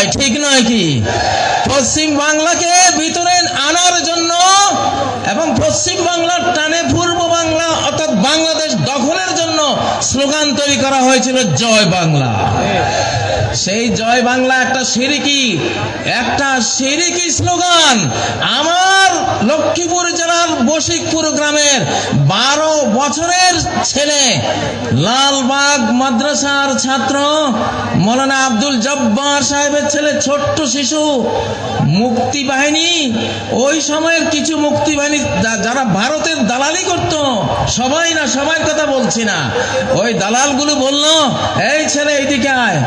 হয় ঠিক নয় কি? পশ্চিম বাংলাকে ভিতরে আনার জন্য এবং পশ্চিম বাংলার টানে পূর্ব বাংলা অর্থাৎ বাংলাদেশ দখলের জন্য স্লোগান তৈরি করা হয়েছিল, জয় বাংলা। সেই জয় বাংলা, একটা সিরিকি একটা সিরিকি স্লোগান। আমার লক্ষ্মীপুর জেলার বশিকপুর গ্রামের বারো বছরের ছেলে, লালবাগ মাদ্রাসার ছাত্র, মৌলানা আব্দুল জব্বার সাহেবের ছেলে, ছোট্ট শিশু, মুক্তি বাহিনী। ওই সময়ের কিছু মুক্তি বাহিনী যারা ভারতের দালালি করত, সবাই না সবার কথা বলছি না। ওই দালালগুলো বলল, এই ছেলে, এইদিকে আয়।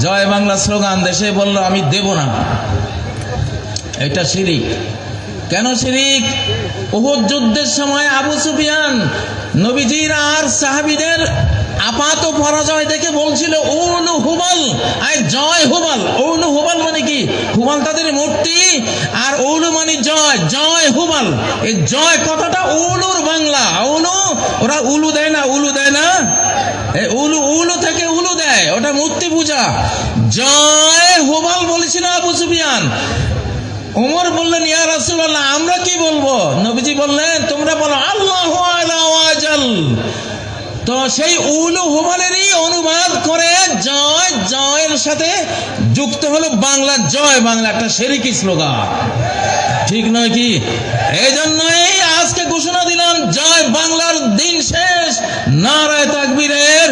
জয় বাংলা স্লোগান দেশে বলল, আমি দেব না। এটা শিরিক। কেন শিরিক? উহুদ যুদ্ধের সময় আবু সুফিয়ান নবীজির আর সাহাবিদের আপাত পরাজয় দেখে বলছিল উলু হুবাল। আয়, জয় হুবাল। উলু হুবাল মানে কি? হুবাল মূর্তি আর উলু মানে জয় জয় হুমাল। এই জয় কথাটা উলুর বাংলা। উলু? ওরা উলু দেয় না, উলু দেয় না? উলু উলু থেকে উলু দেয়, ওটা মূর্তি পূজা। জয় হুবাল বলেছিল আবু সুফিয়ান। ওমর বললেন, ইয়া রাসূলুল্লাহ, আমরা কি বলব? নবীজি বললেন তোমরা বলো আল্লাহু আলা ওয়াজাল তো সেই উলু হুমানেরই অনুবাদ করে জয়, জয়ের সাথে যুক্ত হলো বাংলা, জয় বাংলা, একটা সেরিকি স্লোগান। ঠিক নয় কি? এই জন্যই আজকে ঘোষণা দিলাম, জয় বাংলার দিন শেষ। নারায় তাকবীরের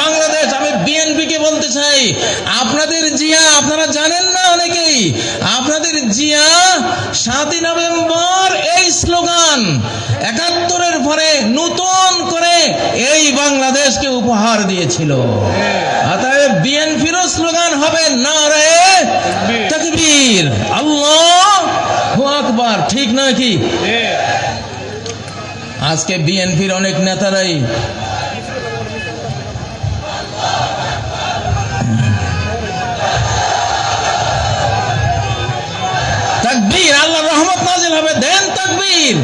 বাংলাদেশ। আমি বিএনপি কে বলতে চাই, আপনাদের জিয়া, আপনারা জানেন না অনেকেই, আপনাদের জিয়া, সাতই নভেম্বর এই স্লোগান একাত্তরের পরে নতুন করে এই বাংলাদেশকে উপহার দিয়েছিল। স্লোগান হবে নারে তকবীর। আল্লাহ ঠিক নয় কি? আজকে বিএনপির অনেক নেতারাই আল্লাহ রহমত নাজিল হবে, দেন তাকবীর।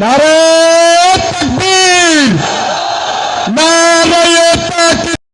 নারে তাকবীর। নারে তাকবীর